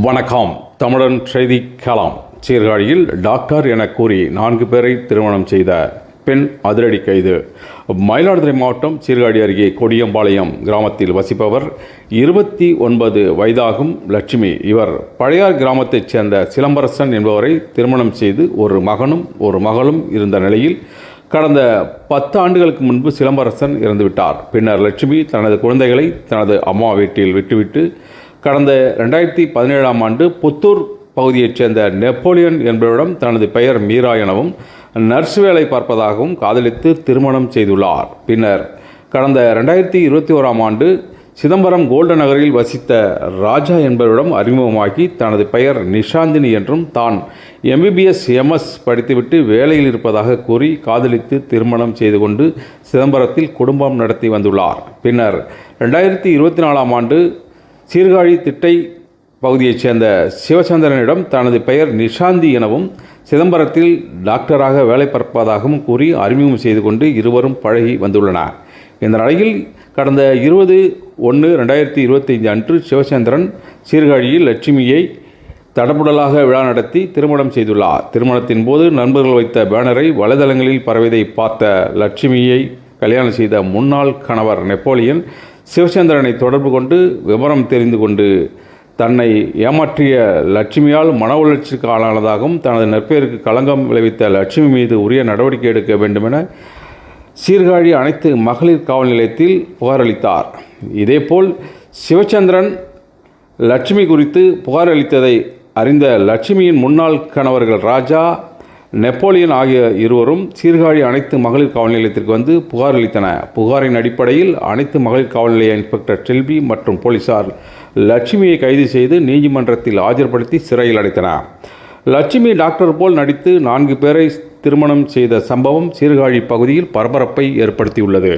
வணக்கம். தமிழன் செய்தி களம் சீர்காழியில் டாக்டர் என கூறி நான்கு பேரை திருமணம் செய்த பெண் அதிரடி கைது. மயிலாடுதுறை மாவட்டம் சீர்காழி அருகே கொடியம்பாளையம் கிராமத்தில் வசிப்பவர் இருபத்தி ஒன்பது வயதாகும் லட்சுமி. இவர் பழையார் கிராமத்தைச் சேர்ந்த சிலம்பரசன் என்பவரை திருமணம் செய்து ஒரு மகனும் ஒரு மகளும் இருந்த நிலையில் கடந்த பத்து ஆண்டுகளுக்கு முன்பு சிலம்பரசன் இறந்துவிட்டார். பின்னர் லட்சுமி தனது குழந்தைகளை தனது அம்மா வீட்டில் விட்டுவிட்டு கடந்த ரெண்டாயிரத்தி பதினேழாம் ஆண்டு புத்தூர் பகுதியைச் சேர்ந்த நெப்போலியன் என்பவரிடம் தனது பெயர் மீரா எனவும் நர்ஸ் வேலை பார்ப்பதாகவும் காதலித்து திருமணம் செய்துள்ளார். பின்னர் கடந்த ரெண்டாயிரத்தி இருபத்தி ஓராம் ஆண்டு சிதம்பரம் கோல்டன் நகரில் வசித்த ராஜா என்பவரிடம் அறிமுகமாகி தனது பெயர் நிஷாந்தினி என்றும் தான் எம்பிபிஎஸ் எம்எஸ் படித்துவிட்டு வேலையில் இருப்பதாக கூறி காதலித்து திருமணம் செய்து கொண்டு சிதம்பரத்தில் குடும்பம் நடத்தி வந்துள்ளார். பின்னர் ரெண்டாயிரத்தி இருபத்தி நாலாம் ஆண்டு சீர்காழி திட்டை பகுதியைச் சேர்ந்த சிவச்சந்திரனிடம் தனது பெயர் நிஷாந்தி எனவும் சிதம்பரத்தில் டாக்டராக வேலை பார்ப்பதாகவும் கூறி அறிமுகம் செய்து கொண்டு இருவரும் பழகி வந்துள்ளனர் இந்த நிலையில் கடந்த இருபது ஒன்று ரெண்டாயிரத்தி இருபத்தைந்து அன்று சிவச்சந்திரன் சீர்காழியில் லட்சுமியை தடபுடலாக விழா நடத்தி திருமணம் செய்துள்ளார். திருமணத்தின் போது நண்பர்கள் வைத்த பேனரை வலைதளங்களில் பரவியதை பார்த்த லட்சுமியை கல்யாணம் செய்த முன்னாள் கணவர் நெப்போலியன் சிவச்சந்திரனை தொடர்பு கொண்டு விவரம் தெரிந்து கொண்டு தன்னை ஏமாற்றிய லட்சுமியால் மன உளர்ச்சிக்கு ஆளானதாகவும் தனது நற்பெயருக்கு களங்கம் விளைவித்த லட்சுமி மீது உரிய நடவடிக்கை எடுக்க வேண்டுமென சீர்காழி அனைத்து மகளிர் காவல் நிலையத்தில் புகாரளித்தார். இதேபோல் சிவச்சந்திரன் லட்சுமி குறித்து புகாரளித்ததை அறிந்த லட்சுமியின் முன்னாள் கணவர்கள் ராஜா நெப்போலியன் ஆகிய இருவரும் சீர்காழி அனைத்து மகளிர் காவல் நிலையத்திற்கு வந்து புகார் அளித்தன. புகாரின் அடிப்படையில் அனைத்து மகளிர் காவல் நிலைய இன்ஸ்பெக்டர் செல்வி மற்றும் போலீசார் லட்சுமியை கைது செய்து நீதிமன்றத்தில் ஆஜர்படுத்தி சிறையில் அடைத்தனர். லட்சுமி டாக்டர் போல் நடித்து நான்கு பேரை திருமணம் செய்த சம்பவம் சீர்காழி பகுதியில் பரபரப்பை ஏற்படுத்தியுள்ளது.